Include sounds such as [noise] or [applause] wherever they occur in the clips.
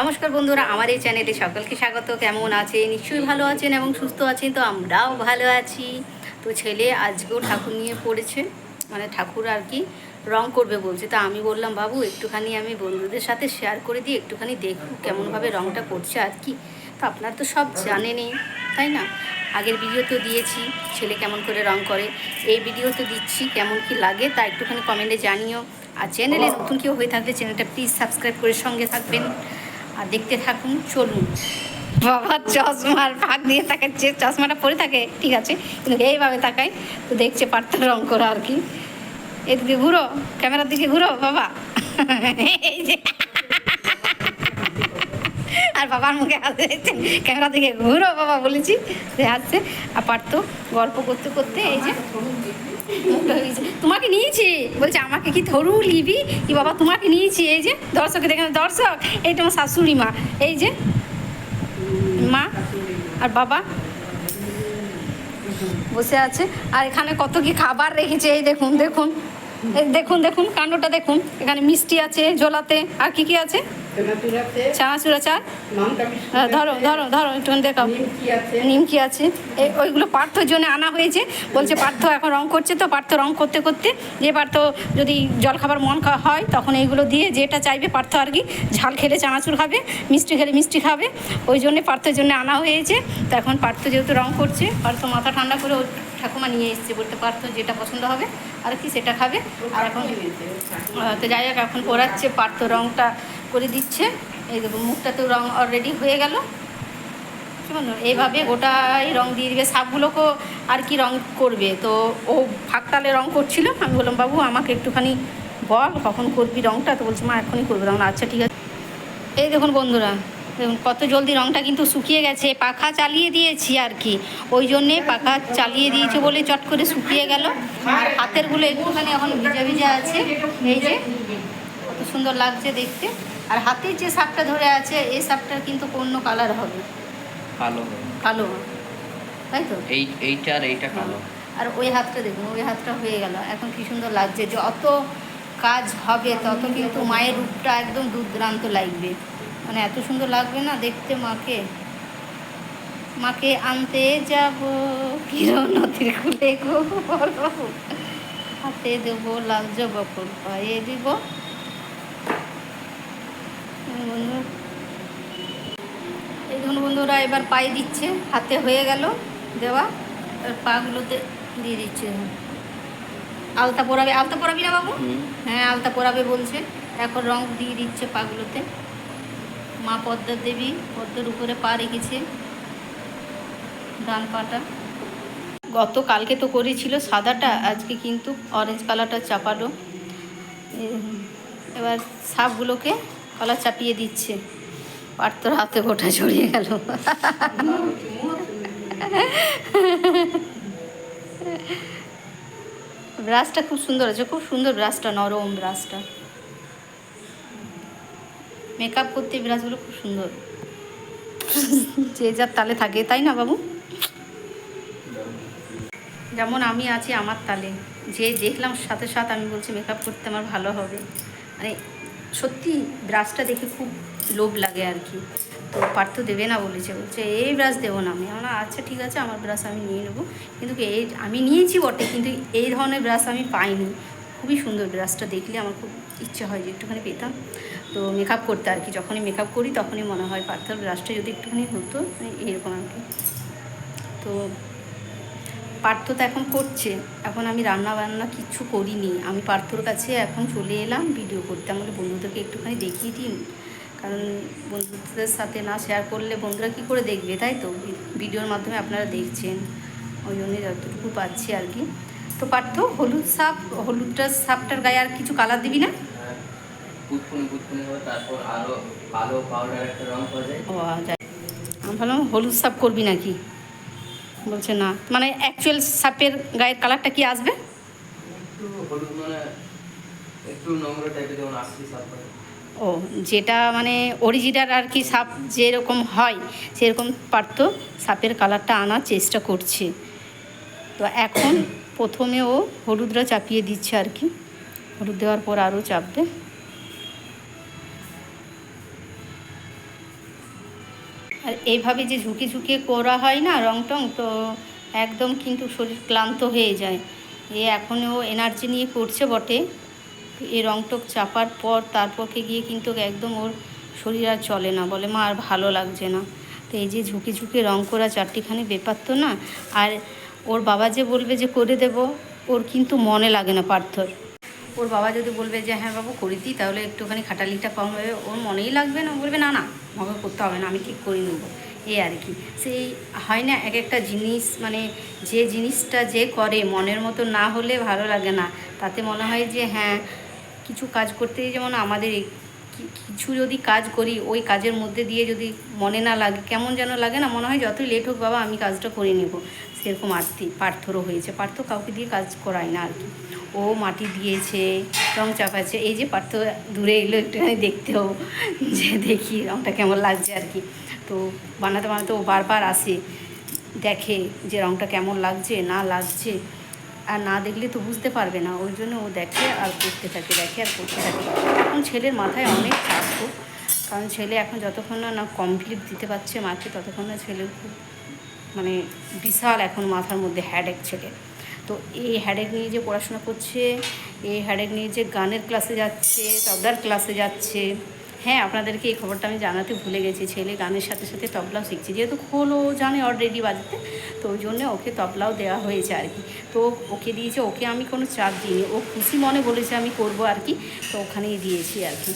নমস্কার বন্ধুরা, আমার এই চ্যানেলে সকলকে স্বাগত। কেমন আছে নিশ্চয়ই ভালো আছেন এবং সুস্থ আছেন, তো আমরাও ভালো আছি। তো ছেলে আজকেও ঠাকুর নিয়ে পড়েছে মানে ঠাকুর আর কি রং করবে বলছে। তো আমি বললাম, বাবু, একটুখানি আমি বন্ধুদের সাথে শেয়ার করে দিই একটুখানি দেখুক কেমনভাবে রংটা করছে আর কি। তো আপনার তো সব জানেনই তাই না? আগের ভিডিও তো দিয়েছি, ছেলে কেমন করে রং করে। এই ভিডিও তো দিচ্ছি, কেমন কি লাগে তা একটুখানি কমেন্টে জানিও। আর চ্যানেলে নতুন কেউ হয়ে থাকলে চ্যানেলটা প্লিজ সাবস্ক্রাইব করে সঙ্গে থাকবেন। আর দেখতে থাকুন, চলুন। বাবা, চশমার ফাঁক দিয়ে তাকে যে চশমাটা পরে থাকে, ঠিক আছে, কিন্তু এইভাবে তাকায়, তো দেখছে পার্থ রং করা আর কি। এদিকে ঘুরো, ক্যামেরার দিকে ঘুরো, বাবা। এই যে। আর বাবার মুখে হাসতে ক্যামেরা দিকে ঘুরো বাবা বলেছি, যে হাসছে আর পারতো গল্প করতে করতে এই যে। তোমাকে নিয়েছি। বলছে, আমাকে কি ধরু লিবি কি বাবা, তোমাকে নিয়েছি। এই যে দর্শকে দেখেন, দর্শক এইটা আমার শাশুড়ি মা। এই যে, মা আর বাবা বসে আছে। আর এখানে কত কি খাবার রেখেছে, এই দেখুন দেখুন। এই দেখুন দেখুন কাণ্ডটা দেখুন। এখানে মিষ্টি আছে জোলাতে আর কি কি আছে? চানাচুরা হ্যাঁ, ধরো ধরো ধরো একটু দেখাও নিমকি আছে। ওইগুলো পার্থর জন্য আনা হয়েছে। বলছে পার্থ এখন রং করছে তো পার্থ রং করতে করতে যে পার্থ যদি জল খাবার মন খাওয়া হয় তখন এইগুলো দিয়ে যেটা চাইবে পার্থ আর কি ঝাল খেলে চানাচুর খাবে মিষ্টি খেলে মিষ্টি খাবে। ওই জন্যে পার্থের জন্য আনা হয়েছে। তো এখন পার্থ যেহেতু রং করছে পার্থ মাথা ঠান্ডা করে ঠাকুমা নিয়ে এসছে বলতে পারতো যেটা পছন্দ হবে, আর কি সেটা খাবে। আর এখন তো যাই হোক, এখন পড়াচ্ছে পারতো রঙটা করে দিচ্ছে। এই দেখো তো রঙ অলরেডি হয়ে গেল। এইভাবে গোটাই রং দিয়ে দিবে। সাপগুলোকেও আর কি রং করবে? তো ও ফাঁকতালে রং করছিল। আমি বললাম, বাবু, আমাকে একটুখানি বল, কখন করবি রংটা? তো বলছি, মা, এখনই করবি রং আচ্ছা ঠিক আছে। এই দেখুন, বন্ধুরা কত জলদি রংটা কিন্তু শুকিয়ে গেছে পাখা চালিয়ে দিয়েছি আর কি। ওই জন্যে পাখা চালিয়ে দিয়েছে বলে চট করে শুকিয়ে গেল। আর হাতেরগুলো একটুখানি এখন ভিজা ভিজা আছে। এই যে কত সুন্দর লাগছে দেখতে। আর হাতের যে সাপটা ধরে আছে এই সাপটার কিন্তু অন্য কালার হবে। কালো কালো তাই তো? এই এইটা আর এইটা কালো। আর ওই হাতটা দেখুন ওই হাতটা হয়ে গেল। এখন কি সুন্দর লাগছে। যত কাজ হবে তত কিন্তু মায়ের রূপটা একদম দুর্দান্ত লাগবে। মানে এত সুন্দর লাগবে না দেখতে মাকে? মাকে আনতে যাব কিরণ নদীর খুলে গো। হাতে দেবো লাল জবা ফুল পায়ে দিব। বন্ধু। এই ধরুন বন্ধুরা এবার পায়ে দিচ্ছে হাতে হয়ে গেল দেওয়া। এবার পাগুলোতে দিয়ে দিচ্ছে। আলতা পরাবে আলতা পরাবি না বাবু? হ্যাঁ আলতা পরাবে বলছে। এখন রং দিয়ে দিচ্ছে পাগুলোতে। মা পদ্মা দেবী পদ্মার উপরে পা রেখেছে ডান পাটা। গত কালকে তো করেছিল সাদাটা, আজকে কিন্তু অরেঞ্জ কালারটা চাপালো। এবার সাপগুলোকে কলা চাপিয়ে দিচ্ছে। পার্থর হাতে গোটা ছড়িয়ে গেল। ব্রাশটা খুব সুন্দর আছে, খুব সুন্দর ব্রাশটা, নরম ব্রাশটা। মেকআপ করতে এই ব্রাশগুলো খুব সুন্দর। যে যার তালে থাকে, তাই না বাবু? যেমন আমি আছি আমার তালে। যে দেখলাম সাথে সাথে আমি বলছি, মেকআপ করতে আমার ভালো হবে। মানে সত্যি ব্রাশটা দেখে খুব লোভ লাগে আর কি। তো পার্থ দেবে না বলেছে। বলছে, এই ব্রাশ দেবো না। আমি আমার আচ্ছা ঠিক আছে, আমার ব্রাশ আমি নিয়ে নেব। কিন্তু এই আমি নিয়েছি বটে, কিন্তু এই ধরনের ব্রাশ আমি পাইনি। খুবই সুন্দর ব্রাশটা দেখলে আমার খুব ইচ্ছে হয় যে একটুখানি পেতাম। তো মেকআপ করতে আর কি। যখনই মেকআপ করি, তখনই মনে হয় পার্থর ব্রাশটা যদি একটুখানি হতো মানে এরকম আর কি। তো পার্থ তো এখন করছে। এখন আমি রান্না বান্না কিচ্ছু করিনি। আমি পার্থর কাছে এখন চলে এলাম ভিডিও করতে। আমাদের বন্ধুদেরকে একটুখানি দেখিয়ে দিন। কারণ বন্ধুদের সাথে না শেয়ার করলে বন্ধুরা কী করে দেখবে, তাই তো? ভিডিওর মাধ্যমে আপনারা দেখছেন। ওই জন্য যতটুকু পাচ্ছি আর কি। তো পার্থ, হলুদ সাপ হলুদটা সাপটার গায়ে আর কিছু কালার দিবি না? হবে তারপর পাউডার একটা রং যায়। ও আমি ভাবলাম হলুদ সাপ করবি নাকি? বলছে না। মানে অ্যাকচুয়াল সাপের গায়ের কালারটা কি আসবে? একটু হলুদ মানে একটু নোংরা টাইপের যেমন আসছে তারপরে ও যেটা মানে অরিজিনাল আর কি সাপ যেরকম হয় সেরকম পারত সাপের কালারটা আনার চেষ্টা করছে। তো এখন প্রথমে ও হলুদটা চাপিয়ে দিচ্ছে আর কি। হলুদ দেওয়ার পর আরও চাপবে। আর এইভাবে যে ঝুঁকে ঝুঁকে করা হয় না রং টং তো একদম কিন্তু শরীর ক্লান্ত হয়ে যায়। এ এখনও এনার্জি নিয়ে করছে বটে। এই রংটক চাপার পর তারপরকে গিয়ে কিন্তু একদম ওর শরীর আর চলে না। বলে, মা, আর ভালো লাগছে না। তো এই যে ঝুঁকে ঝুঁকে রং করা চারটিখানি ব্যাপার তো না, আর ওর বাবা যে বলবে যে করে দেব, ওর কিন্তু মনে লাগে না পার্থর। ওর বাবা যদি বলবে যে হ্যাঁ বাবু, করে দিই, তাহলে একটুখানি খাটালিটা কম হবে। ওর মনেই লাগবে না বলবে, না না, আমাকে করতে হবে না, আমি ঠিক করে নেব। এই আর কি। সেই হয় না এক একটা জিনিস মানে যে জিনিসটা যে করে, মনের মতো না হলে ভালো লাগে না। তাতে মনে হয় যে হ্যাঁ কিছু কাজ করতে যেমন আমাদের কিছু যদি কাজ করি, ওই কাজের মধ্যে দিয়ে যদি মনে না লাগে, কেমন যেন লাগে না, মনে হয় যতই লেট হোক বাবা, আমি কাজটা করে নেব। সেরকম আরতি, পার্থরও হয়েছে। পার্থ কাউকে দিয়ে কাজ করায় না আর কি। ও মাটি দিয়েছে, রং চাপাচ্ছে। এই যে পার্থ দূরে এলো একটুখানি দেখতেও যে দেখি রংটা কেমন লাগছে আর কি। তো বানাতে বানাতে ও বারবার আসে, দেখে যে রংটা কেমন লাগছে, না লাগছে। আর না দেখলে তো বুঝতে পারবে না। ওই জন্য ও দেখে আর করতে থাকে, দেখে আর করতে থাকে। এখন ছেলের মাথায় অনেক চাপ কারণ ছেলে এখন যতক্ষণ না কমপ্লিট দিতে পারছে মাকে, ততক্ষণ না ছেলে খুব মানে বিশাল এখন মাথার মধ্যে হ্যাডেক ছেলে তো এই হ্যাডেক নিয়ে যে পড়াশোনা করছে, এই হ্যাডেক নিয়ে যে গানের ক্লাসে যাচ্ছে, তবলার ক্লাসে যাচ্ছে হ্যাঁ আপনাদেরকে এই খবরটা আমি জানাতে ভুলে গেছি, ছেলে গানের সাথে সাথে তবলাও শিখছে, যেহেতু খোলও জানে অলরেডি বাজাতে, তো ওই জন্যে ওকে তবলাও দেওয়া হয়েছে আর কি। তো ওকে দিয়েছে, ওকে আমি কোনো চাপ দিইনি, ও খুশি মনে বলেছে আমি করব আর কি, তো ওখানেই দিয়েছি আর কি।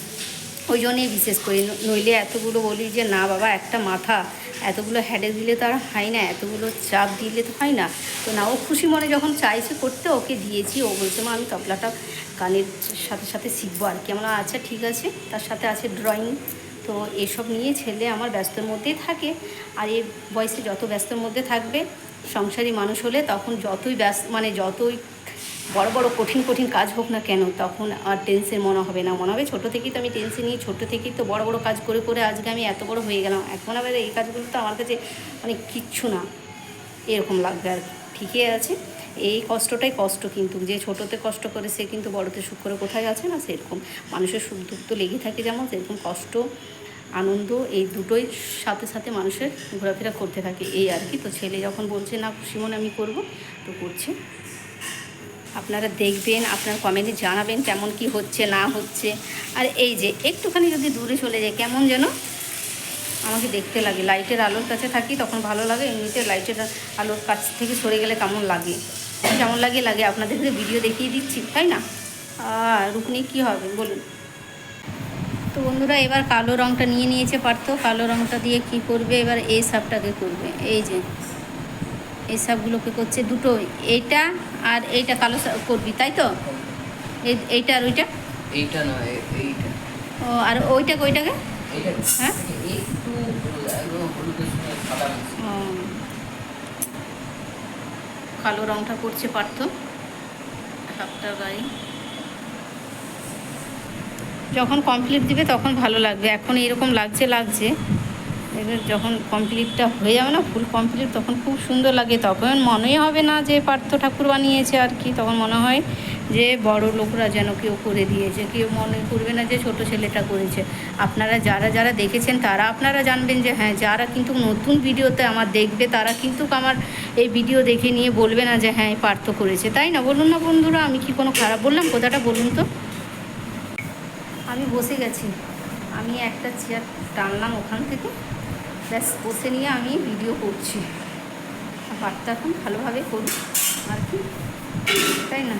ওই জন্যেই বিশেষ করি, নইলে এতগুলো বলি যে, না বাবা, একটা মাথা এতগুলো হেডে দিলে তো আর হয় না, এতগুলো চাপ দিলে তো হয় না। তো না, ও খুশি মনে যখন চাইছে করতে, ওকে দিয়েছি। ও বলছে, মা, আমি তবলাটা গানের সাথে সাথে শিখব আর কি। আমরা আচ্ছা ঠিক আছে। তার সাথে আছে ড্রয়িং তো এসব নিয়ে ছেলে আমার ব্যস্তর মধ্যেই থাকে। আর এই বয়সে যত ব্যস্তর মধ্যে থাকবে, সংসারী মানুষ হলে তখন যতই ব্যস্ত মানে যতই বড় বড় কঠিন কঠিন কাজ হোক না কেন, তখন আর টেন্সের মনে হবে না। মনে হবে ছোটো থেকেই তো আমি টেন্সে নিয়ে ছোটো থেকেই তো বড় বড় কাজ করে করে আজকে আমি এত বড় হয়ে গেলাম। এখন আবার এই কাজগুলো তো আমার কাছে মানে কিচ্ছু না। এরকম লাগবে আর। ঠিকই আছে। এই কষ্টটাই কষ্ট কিন্তু। যে ছোটোতে কষ্ট করে সে কিন্তু বড়তে সুখ করে কোথায় আছে না সেরকম। মানুষের সুখ দুঃখ তো লেগে থাকে যেমন, সেরকম কষ্ট, আনন্দ, এই দুটোই সাথে সাথে মানুষের ঘোরাফেরা করতে থাকে। এই আর কি। তো ছেলে যখন বলছে, না খুশি মনে আমি করব, তো করছে। আপনারা দেখবেন, আপনার কমেন্টে জানাবেন কেমন কি হচ্ছে, না হচ্ছে। আর এই যে, একটুখানি যদি দূরে চলে যায় কেমন যেন আমাকে দেখতে লাগে। লাইটের আলোর কাছে থাকি, তখন ভালো লাগে, এমনিতে লাইটের আলোর কাছ থেকে সরে গেলে কেমন লাগে? কেমন লাগে লাগে। আপনাদেরকে ভিডিও দেখিয়ে দিচ্ছি, তাই না? আর রুকনি কী হবে? বলুন। তো বন্ধুরা, এবার কালো রঙটা নিয়ে নিয়েছে পারতো কালো রঙটা দিয়ে কি করবে? এবার এই সাপটাকে করবে? এই যে এই সাপগুলোকে করছে দুটো এইটা আর এইটা কালো করবি তাই তো? এই- এইটা আর ওইটা? এইটা নয় এইটা। ও আর ওইটা ওইটাকে? হ্যাঁ? কালো রংটা করছে সাপটার গায়ে। যখন কমপ্লিট দিবে তখন ভালো লাগবে। এখন এরকম লাগছে লাগছে। এবার যখন কমপ্লিটটা হয়ে যাবে না ফুল কমপ্লিট তখন খুব সুন্দর লাগে। তখন মনেই হবে না যে পার্থ ঠাকুর বানিয়েছে আর কি। তখন মনে হয় যে বড় লোকরা যেন কেউ করে দিয়েছে। কেউ মনে করবে না যে ছোট ছেলেটা করেছে। আপনারা যারা যারা দেখেছেন, তারা আপনারা জানবেন যে হ্যাঁ যারা কিন্তু নতুন ভিডিওতে আমার দেখবে, তারা কিন্তু আমার এই ভিডিও দেখে নিয়ে বলবে না যে হ্যাঁ পার্থ করেছে। তাই না? বলুন না বন্ধুরা, আমি কি কোনো খারাপ বললাম? কথাটা বলুন তো। আমি বসে গেছি। আমি একটা চেয়ার টানলাম ওখান থেকে। ব্যাস, বসে নিয়ে আমি ভিডিও করছি। বার্তা এখন ভালোভাবে করি, আর কি? তাই না?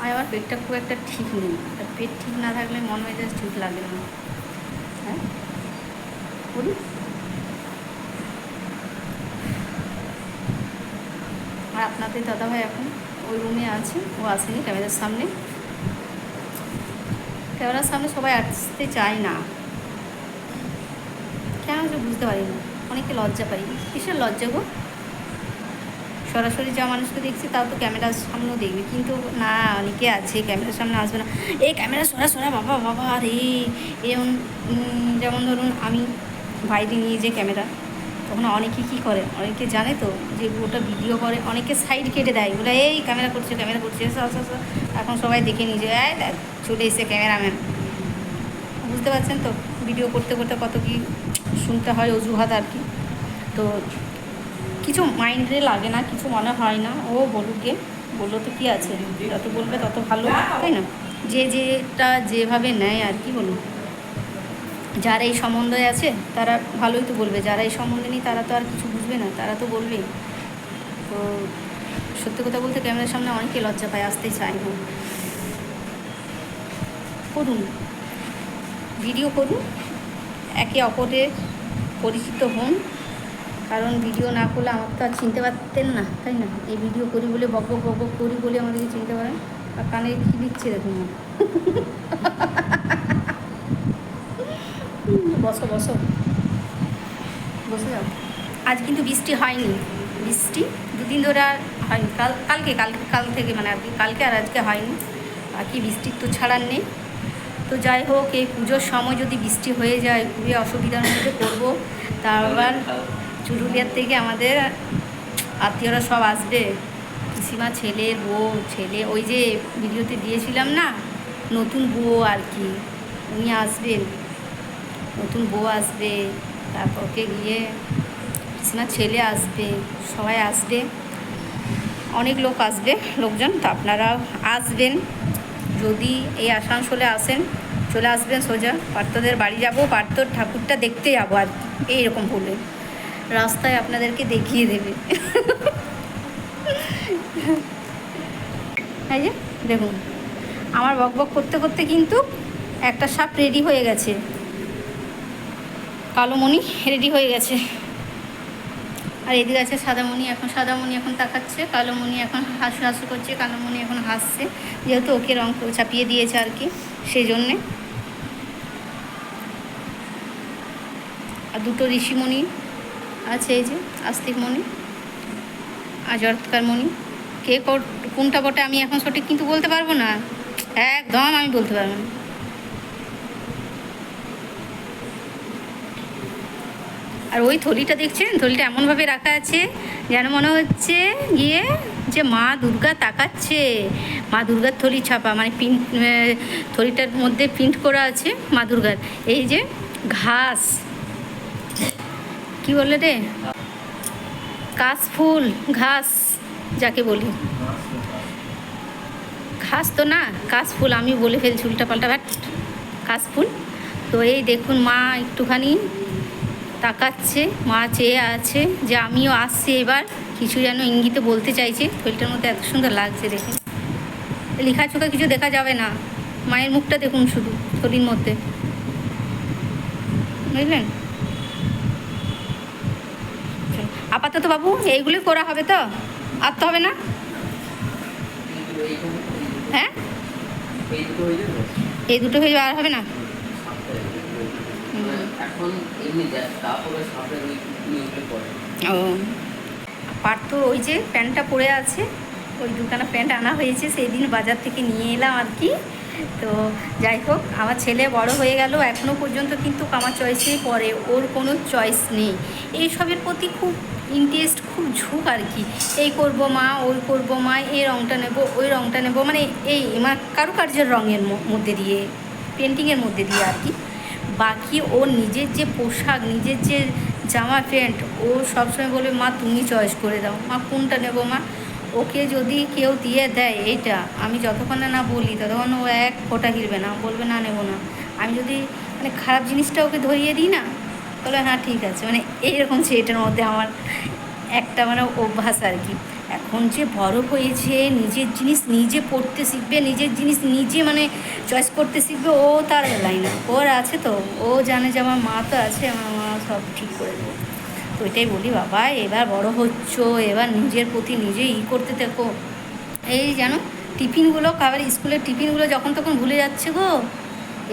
আর আমার পেটটা খুব একটা ঠিক নেই। আর পেট ঠিক না থাকলে মন মেজাজ ঠিক লাগে না। হ্যাঁ? বলুন। আর আপনাদের দাদাভাই এখন ওই রুমে আছে, ও আসেনি, ক্যামেরার সামনে। ক্যামেরার সামনে সবাই আসতে চায় না। কেন যে বুঝতে পারি না। অনেকে লজ্জা পাই কিসের লজ্জা গো? সরাসরি যা মানুষকে দেখছি, তাও তো ক্যামেরার সামনেও দেখবে। কিন্তু না, অনেকে আছে, ক্যামেরার সামনে আসবে না। এই ক্যামেরা সরা সরা, বাবা বাবা, রে। এরকম যেমন ধরুন আমি বাইরে নিয়ে যে ক্যামেরা। তখন অনেকে কী করে? অনেকে জানে তো যে ওটা ভিডিও করে, অনেকে সাইড কেটে দেয়। বলে এই ক্যামেরা করছে ক্যামেরা করছে। এখন সবাই দেখে দেখ, চলে এসে ক্যামেরাম্যান বুঝতে পারছেন তো? ভিডিও করতে করতে কত কি শুনতে হয় অজুহাত আর কি। তো কিছু মাইন্ডে লাগে না, কিছু মনে হয় না। ও বলুক গে, বলল তো কী আছে? যত বলবে তত ভালো, তাই না? যে, যেটা যেভাবে নেয় আর কি বলুন। যারা এই সম্বন্ধে আছে, তারা ভালোই তো বলবে। যারা এই সম্বন্ধে নেই, তারা তো আর কিছু বুঝবে না, তারা তো বলবেই। তো সত্যি কথা বলতে ক্যামেরার সামনে অনেকে লজ্জা পায়, আসতে চায় না। করুন। ভিডিও করুন। একে অপরের পরিচিত হন। কারণ ভিডিও না করলে আমার তো আর চিনতে পারতেন না, তাই না? এই ভিডিও করি বলে বক বক বক করি বলে আমাদেরকে চিনতে পারেন। আর কানে কী দিচ্ছে দেখুন। [laughs] বসো বসো। বসে যাও। আজ কিন্তু বৃষ্টি হয়নি। বৃষ্টি দুদিন ধরে আর হয়নি। কাল, কালকে, কাল কাল থেকে মানে আর কালকে আর আজকে হয়নি। বাকি বৃষ্টির তো ছাড়ার নেই। তো যাই হোক, এই পুজোর সময় যদি বৃষ্টি হয়ে যায়, খুবই অসুবিধার মধ্যে পড়ব। তার আবার চুরুলিয়ার থেকে আমাদের আত্মীয়রা সব আসবে। পিসিমা, ছেলে, বউ, ছেলে, ওই যে ভিডিওতে দিয়েছিলাম না, নতুন বউ আর কি, উনি আসবেন। নতুন বউ আসবে তারপরকে গিয়ে পিসিমার ছেলে আসবে, সবাই আসবে। অনেক লোক আসবে, লোকজন। তো আপনারাও আসবেন। যদি এই আসানসোলে আসেন, চলে আসবেন সোজা। পার্থদের বাড়ি যাব পার্থর ঠাকুরটা দেখতে যাব আর। এইরকম বলে। রাস্তায় আপনাদেরকে দেখিয়ে দেবে। এই যে, দেখুন। আমার বক বক করতে করতে কিন্তু একটা সাপ রেডি হয়ে গেছে। কালোমণি রেডি হয়ে গেছে। আর এদিকে আছে সাদামণি, এখন সাদামণি এখন তাকাচ্ছে, কালোমণি এখন হাসু হাসু করছে, কালোমণি এখন হাসছে। যেহেতু ওকে রং চাপিয়ে দিয়েছে আর কি সেই জন্যে আর দুটো ঋষিমণি আছে এই যে, আস্তিকমণি আর জরৎকার মণি কে কোনটা বটে আমি এখন সঠিক কিন্তু বলতে পারব না। একদম আমি বলতে পারব না। আর ওই থলিটা দেখছেন? থলিটা এমনভাবে রাখা আছে যেন মনে হচ্ছে গিয়ে যে মা দুর্গা তাকাচ্ছে। মা দুর্গার থলি ছাপা মানে প্রিন্ট থলিটার মধ্যে প্রিন্ট করা আছে মা দুর্গার। এই যে ঘাস। কি বলে রে? কাশফুল ঘাস, যাকে বলি। ঘাস তো না কাশফুল আমি বলে ফেলছি উল্টা পাল্টা ব্যাট কাশফুল তো এই দেখুন মা একটুখানি তাকাচ্ছে, মা চেয়ে আছে যে আমিও আসছি এবার। কিছু যেন ইঙ্গিতে বলতে চাইছে। থইটার মধ্যে এত সুন্দর লাগছে দেখে। লেখা চোখা কিছু দেখা যাবে না। মায়ের মুখটা দেখুন শুধু থলির মধ্যে। বুঝলেন? আপাতত বাবু এইগুলি করা হবে তো? আর তো হবে না? হ্যাঁ? এই দুটো হয়ে যাবে আর হবে না? এখন এমনি যা তারপরে সাপের ওই ও। পার্থ ওই যে প্যান্টটা পরে আছে, ওই দুখানা প্যান্ট আনা হয়েছে সেই দিন বাজার থেকে নিয়ে এলাম আর কি। তো যাই হোক, আমার ছেলে বড় হয়ে গেল এখনও পর্যন্ত কিন্তু আমার চয়েসেই পরে ওর কোনো চয়েস নেই। এইসবের প্রতি খুব ইন্টারেস্ট খুব ঝুঁক আর কি। এই করব মা, ওই করব মা, এই রঙটা নেব, ওই রঙটা নেব মানে এই মানে কারুকার্যের রঙের মধ্যে দিয়ে পেন্টিংয়ের মধ্যে দিয়ে আর কি। বাকি ওর নিজের যে পোশাক, নিজের যে জামা প্যান্ট, ও সবসময় বলবে, মা, তুমি চয়েস করে দাও। মা, কোনটা নেব মা? ওকে যদি কেউ দিয়ে দেয় এইটা আমি যতক্ষণ না বলি, ততক্ষণ ও এক ফোঁটা হিলবে না। বলবে, না, নেব না। আমি যদি মানে খারাপ জিনিসটা ওকে ধরিয়ে দিই না, বলে হ্যাঁ ঠিক আছে। মানে এইরকম সেটার মধ্যে আমার একটা মানে অভ্যাস আর কি। এখন যে বড় হয়েছে, নিজের জিনিস নিজে পড়তে শিখবে, নিজের জিনিস নিজে মানে চয়েস করতে শিখবে, ও তার বেলায় না ওর আছে তো, ও জানে যে আমার মা তো আছে, আমার মা সব ঠিক করে দেবো। তো এটাই বলি, বাবা, এবার বড় হচ্ছ, এবার নিজের প্রতি নিজে ই করতে থাকো এই জানো, টিফিনগুলো, খাবার, স্কুলের টিফিনগুলো যখন তখন ভুলে যাচ্ছে গো।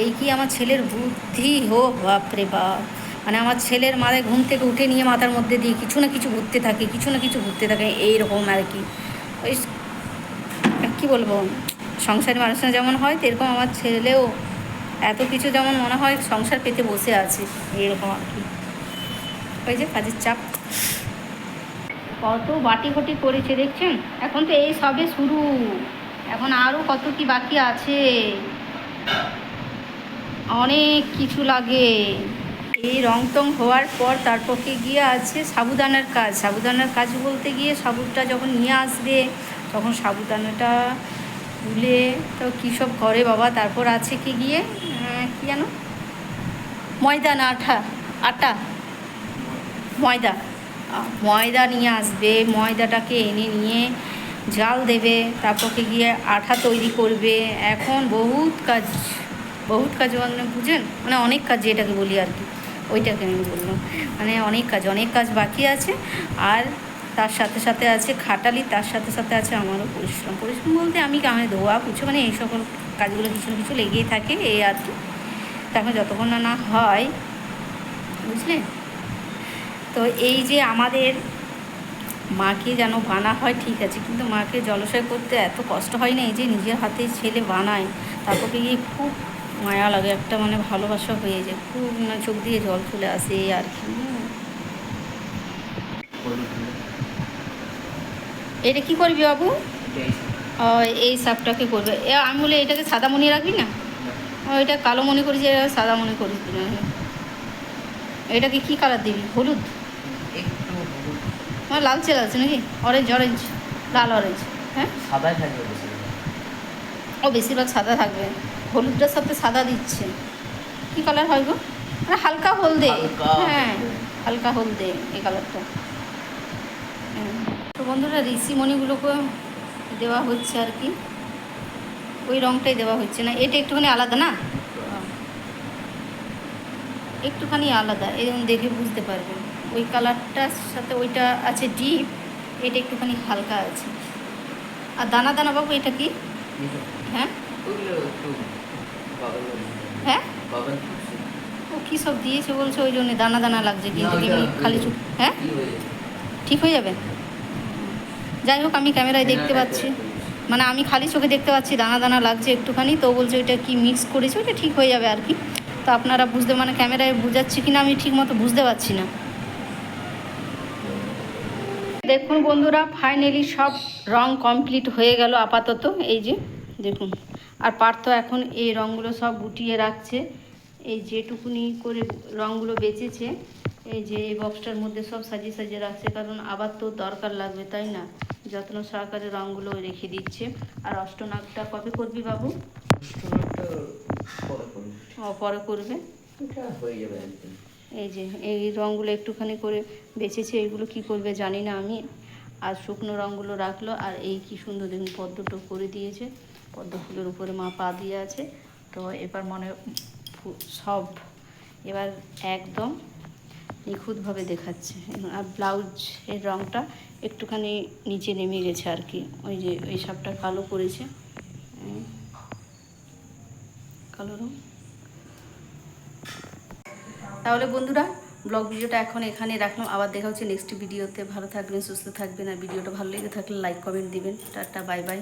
এই কি আমার ছেলের বুদ্ধি? হোক বাপরে বাপ। মানে আমার ছেলের মাথায় ঘুম থেকে উঠে নিয়ে মাথার মধ্যে দিয়ে কিছু না কিছু ঘুরতে থাকে, কিছু না কিছু ঘুরতে থাকে, এইরকম আর কি। ওই কী বলব? সংসারী মানুষরা যেমন হয় সেরকম আমার ছেলেও এত কিছু যেমন মনে হয়, সংসার পেতে বসে আছে, এইরকম আর কি। ওই যে কাজের চাপ। কত বাটি ঘটি করেছে, দেখছেন? এখন তো এই সবে শুরু। এখন আরও কত কি বাকি আছে? অনেক কিছু লাগে। এই রং টং হওয়ার পর তারপরকে গিয়ে আছে? সাবুদানার কাজ। সাবুদানার কাজ বলতে গিয়ে সাবুটা যখন নিয়ে আসবে তখন সাবুদানাটা তুলে তো কী সব করে বাবা তারপর আছে কি গিয়ে? আহ, কি জানো ময়দা না আঠা আটা? ময়দা। ময়দা নিয়ে আসবে ময়দাটাকে এনে নিয়ে জাল দেবে তারপরকে গিয়ে আঠা তৈরি করবে। এখন বহুত কাজ বহুত কাজ মানে বুঝেন? মানে অনেক কাজ যেটাকে বলি আর কি। ওইটাকে আমি বললাম। মানে অনেক কাজ অনেক কাজ বাকি আছে। আর তার সাথে সাথে আছে খাটালি, তার সাথে সাথে আছে আমারও পরিশ্রম। পরিশ্রম বলতে আমি আমি ধোয়া, পুছো মানে এই সকল কাজগুলো কিছু কিছু লেগেই থাকে এই আর কি। তারপর যতক্ষণ না না হয়, বুঝলে? তো এই যে আমাদের মাকে যেন বানা হয়, ঠিক আছে, কিন্তু মাকে জলসয় করতে এত কষ্ট হয় না, এই যে নিজের হাতে ছেলে বানায়, তারপরে গিয়ে খুব মায়া লাগে একটা মানে ভালোবাসা হয়ে যায়। খুব মানে চোখ দিয়ে জল চলে আসে আর কি। এটা কি করবি বাবু? এই সাপটাকে করবে। আমি বলে এটাকে সাদা মনে রাখবি না? এটা কালো মনে করিস এটা সাদা মনে করিস এটাকে কি কালার দিবি? হলুদ? আমার লালচে লাগছে নাকি? অরেঞ্জ অরেঞ্জ লাল অরেঞ্জ হ্যাঁ? সাদাই থাকবে ও বেশিরভাগ সাদা থাকবে। হলুদটার সাথে সাদা দিচ্ছে। কি কালার হয় গো? মানে হালকা হলদে। হ্যাঁ হালকা হলদে এই কালারটা হ্যাঁ। তো বন্ধুরা ঋষিমণিগুলোকে দেওয়া হচ্ছে আর কি। ওই রঙটাই দেওয়া হচ্ছে না। এটা একটুখানি আলাদা না? একটুখানি আলাদা। এরকম দেখে বুঝতে পারবেন। ওই কালারটার সাথে ওইটা আছে ডিপ এটা একটুখানি হালকা আছে। আর দানা দানা বাবু এটা কি? হ্যাঁ? হ্যাঁ? ও কী সব দিয়েছে বলছে? ওই জন্য দানা দানা লাগছে কিন্তু খালি চুপ। হ্যাঁ? হয়ে? ঠিক হয়ে যাবে? যাই হোক আমি ক্যামেরায় দেখতে পাচ্ছি। মানে আমি খালি চোখে দেখতে পাচ্ছি দানা দানা লাগছে একটুখানি তো বলছে ওইটা কি মিক্স করেছে? ওইটা ঠিক হয়ে যাবে আর কি। তো আপনারা বুঝতে মানে ক্যামেরায় বুঝাচ্ছি কি না আমি ঠিক মতো বুঝতে পারছি না। দেখুন বন্ধুরা ফাইনালি সব রং কমপ্লিট হয়ে গেল আপাতত। এই যে দেখুন। আর পার্থ এখন এই রঙগুলো সব গুটিয়ে রাখছে। এই যেটুকুনি করে রঙগুলো বেঁচেছে এই যে এই বক্সটার মধ্যে সব সাজিয়ে সাজিয়ে রাখছে কারণ আবার তো দরকার লাগবে তাই না? যত্ন সহকারে রঙগুলো রেখে দিচ্ছে। আর অষ্টনাগটা কবে করবি বাবু? পরে ও পরে করবে? এই যে এই রঙগুলো একটুখানি করে বেঁচেছে এগুলো কি করবে জানি না আমি। আর শুকনো রঙগুলো রাখল আর এই কি সুন্দর দেখুন পদ্মটা করে দিয়েছে। পদ্ম ফুলের উপরে মা পা দিয়ে আছে। তো এবার মনে সব এবার একদম নিখুঁতভাবে দেখাচ্ছে। আর ব্লাউজ এর রঙটা একটুখানি নিচে নেমে গেছে আর কি। ওই যে, ওই সাপটা কালো করেছে কালো রঙ তাহলে বন্ধুরা, ব্লগ ভিডিওটা এখন এখানে রাখলাম। আবার দেখা হচ্ছে নেক্সট ভিডিওতে ভালো থাকবেন, সুস্থ থাকবেন। আর ভিডিওটা ভালো লেগে থাকলে লাইক কমেন্ট দিবেন। Tata bye bye